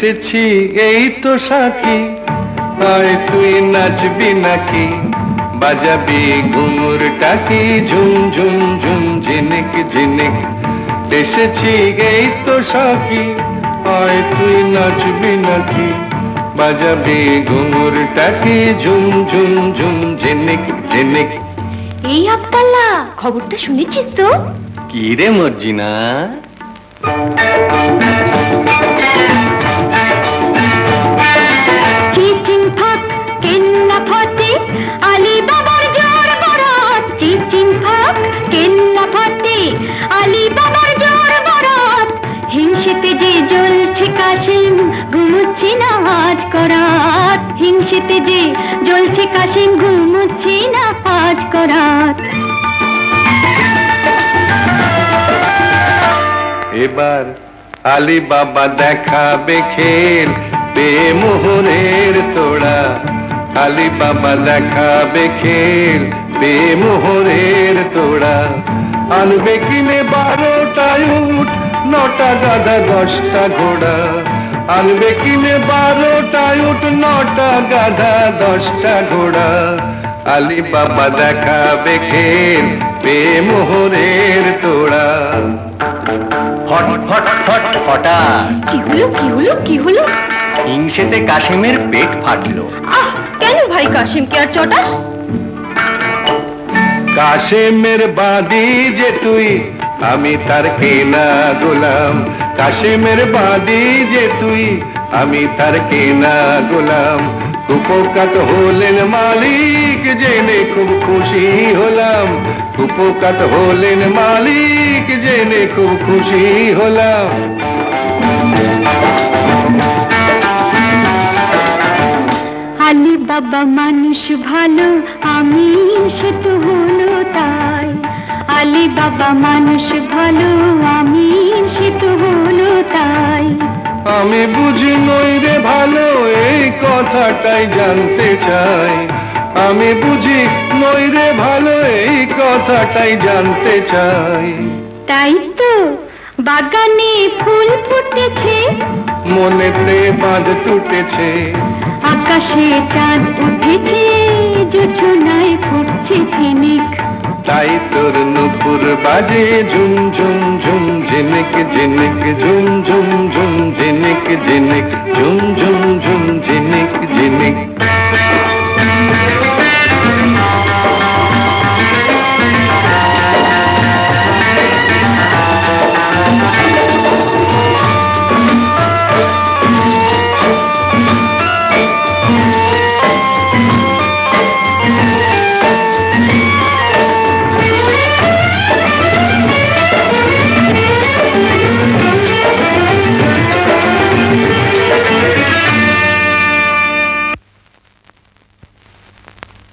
এসেছি এই তো সাকি। আয় তুই নাচবি নাকি? বাজাবি ঘুঙুর টাকি ঝুম ঝুম ঝুম ঝিনিক ঝিনিক। এসেছি এই তো সাকি। আয় তুই নাচবি নাকি? বাজাবি ঘুঙুর টাকি ঝুম ঝুম ঝুম ঝিনিক ঝিনিক। এই আবদাল্লা খবরটা শুনেছিস তো? কি রে মর্জিনা? কাশিম, ঘুমুচ্ছে না আজ করাত। হিংসেতে যে জ্বলছে কাশিম, ঘুমুচ্ছে না আজ করাত। এবার আলী বাবা দেখাবে খেল বেমোহরের তোড়া। আলী বাবা দেখাবে খেল বেমোহরের তোড়া। আনবে কিনে বারোটা উঠ নটা গাদা দশটা ঘোড়া। আনবে কিনে বারোটা উঠ নটা গাধা দশটা ঘোড়া। আলী বাবা দেখাবে খেল বেমোহরের তোড়া। ফট ফট ফট ফটাস কি হলো কি হলো কি হলো? হিংসেতে কাশিমের পেট ফাটলো। আহ কেন ভাই কাশিমকে আর চটাস? কাশেমের বাদি যে তুই আমি তার কেনা গোলাম। কাশিমের বাদি যে তুই, আমি তার কেনা গোলাম। কুপকাত হলেন মালিক, জেনে খুব খুশি হলাম। কুপকাত হলেন মালিক, জেনে খুব খুশি হলাম। আলী বাবা, মানুষ ভালো আমি সে তো হলো তাই আলী বাবা মানুষ ভালো আমি সে তো হলো তাই। আমি বুঝি নই রে ভালো এই কথাটাই জানতে চাই। আমি বুঝি নই রে ভালো এই কথাটাই জানতে চাই। তাই তো বাগানে ফুল ফুটেছে। মনেতে বাঁধ টুটেছে আকাশে চাঁদ উঠেছে জোছনায় ফুটছে ফেনিক। তাই তোর নুপুর বাজে ঝুম ঝুম ঝুম ঝিনিক ঝিনিক ঝুম ঝুম ঝুম ঝিনিক ঝিনিক ঝুম ঝুম